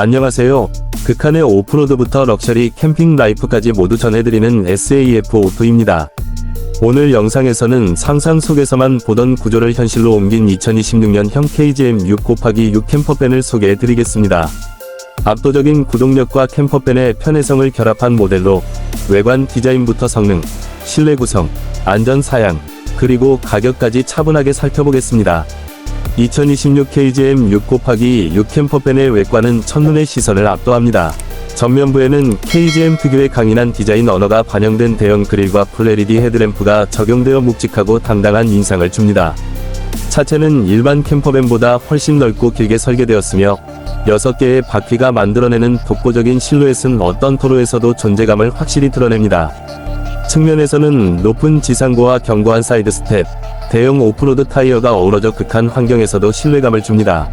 안녕하세요. 극한의 오프로드부터 럭셔리 캠핑 라이프까지 모두 전해드리는 SAF 오토입니다. 오늘 영상에서는 상상 속에서만 보던 구조를 현실로 옮긴 2026년형 KGM 6 곱하기 6 캠퍼밴을 소개해드리겠습니다. 압도적인 구동력과 캠퍼밴의 편해성을 결합한 모델로 외관 디자인부터 성능, 실내 구성, 안전 사양, 그리고 가격까지 차분하게 살펴보겠습니다. 2026 KGM 6 곱하기 6 캠퍼밴의 외관은 첫눈의 시선을 압도합니다. 전면부에는 KGM 특유의 강인한 디자인 언어가 반영된 대형 그릴과 풀LED 헤드램프가 적용되어 묵직하고 당당한 인상을 줍니다. 차체는 일반 캠퍼밴보다 훨씬 넓고 길게 설계되었으며 6개의 바퀴가 만들어내는 독보적인 실루엣은 어떤 도로에서도 존재감을 확실히 드러냅니다. 측면에서는 높은 지상고와 견고한 사이드 스텝, 대형 오프로드 타이어가 어우러져 극한 환경에서도 신뢰감을 줍니다.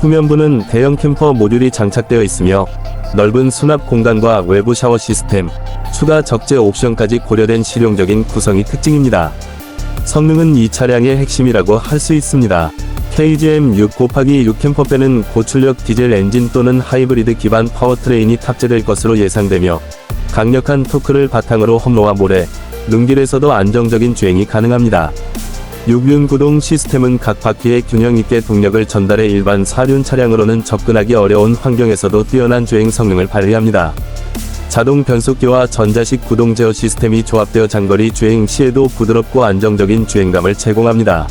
후면부는 대형 캠퍼 모듈이 장착되어 있으며 넓은 수납 공간과 외부 샤워 시스템, 추가 적재 옵션까지 고려된 실용적인 구성이 특징입니다. 성능은 이 차량의 핵심이라고 할 수 있습니다. KGM 6 곱하기 6 캠퍼밴은 고출력 디젤 엔진 또는 하이브리드 기반 파워트레인이 탑재될 것으로 예상되며 강력한 토크를 바탕으로 험로와 모래, 눈길에서도 안정적인 주행이 가능합니다. 6륜 구동 시스템은 각 바퀴에 균형 있게 동력을 전달해 일반 4륜 차량으로는 접근하기 어려운 환경에서도 뛰어난 주행 성능을 발휘합니다. 자동 변속기와 전자식 구동 제어 시스템이 조합되어 장거리 주행 시에도 부드럽고 안정적인 주행감을 제공합니다.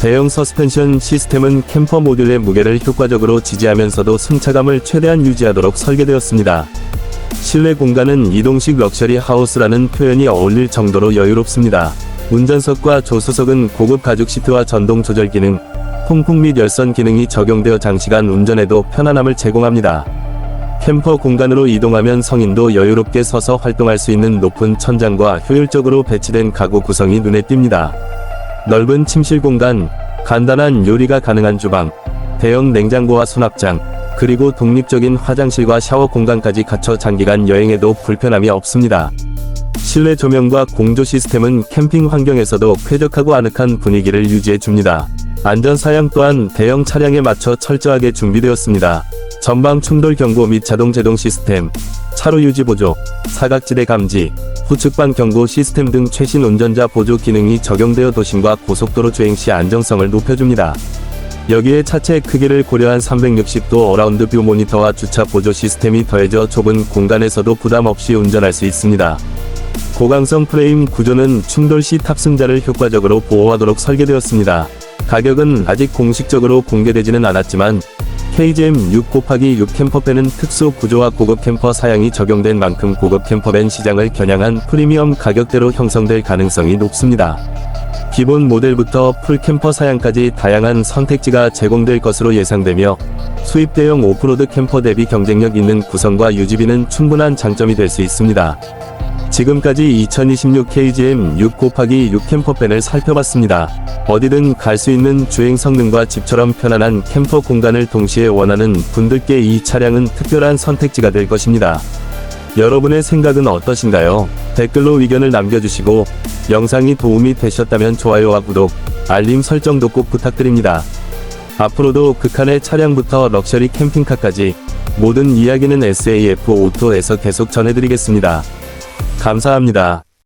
대형 서스펜션 시스템은 캠퍼 모듈의 무게를 효과적으로 지지하면서도 승차감을 최대한 유지하도록 설계되었습니다. 실내 공간은 이동식 럭셔리 하우스라는 표현이 어울릴 정도로 여유롭습니다. 운전석과 조수석은 고급 가죽 시트와 전동 조절 기능, 통풍 및 열선 기능이 적용되어 장시간 운전에도 편안함을 제공합니다. 캠퍼 공간으로 이동하면 성인도 여유롭게 서서 활동할 수 있는 높은 천장과 효율적으로 배치된 가구 구성이 눈에 띕니다. 넓은 침실 공간, 간단한 요리가 가능한 주방, 대형 냉장고와 수납장, 그리고 독립적인 화장실과 샤워 공간까지 갖춰 장기간 여행에도 불편함이 없습니다. 실내 조명과 공조 시스템은 캠핑 환경에서도 쾌적하고 아늑한 분위기를 유지해 줍니다. 안전 사양 또한 대형 차량에 맞춰 철저하게 준비되었습니다. 전방 충돌 경고 및 자동 제동 시스템, 차로 유지 보조, 사각지대 감지, 후측방 경고 시스템 등 최신 운전자 보조 기능이 적용되어 도심과 고속도로 주행 시 안정성을 높여줍니다. 여기에 차체 크기를 고려한 360도 어라운드 뷰 모니터와 주차 보조 시스템이 더해져 좁은 공간에서도 부담 없이 운전할 수 있습니다. 고강성 프레임 구조는 충돌 시 탑승자를 효과적으로 보호하도록 설계되었습니다. 가격은 아직 공식적으로 공개되지는 않았지만 KGM 6 곱하기 6 캠퍼밴은 특수 구조와 고급 캠퍼 사양이 적용된 만큼 고급 캠퍼밴 시장을 겨냥한 프리미엄 가격대로 형성될 가능성이 높습니다. 기본 모델부터 풀캠퍼 사양까지 다양한 선택지가 제공될 것으로 예상되며 수입 대형 오프로드 캠퍼 대비 경쟁력 있는 구성과 유지비는 충분한 장점이 될 수 있습니다. 지금까지 2026 KGM 6 곱하기 6 캠퍼밴을 살펴봤습니다. 어디든 갈 수 있는 주행 성능과 집처럼 편안한 캠퍼 공간을 동시에 원하는 분들께 이 차량은 특별한 선택지가 될 것입니다. 여러분의 생각은 어떠신가요? 댓글로 의견을 남겨주시고 영상이 도움이 되셨다면 좋아요와 구독, 알림 설정도 꼭 부탁드립니다. 앞으로도 극한의 차량부터 럭셔리 캠핑카까지 모든 이야기는 SAF 오토에서 계속 전해드리겠습니다. 감사합니다.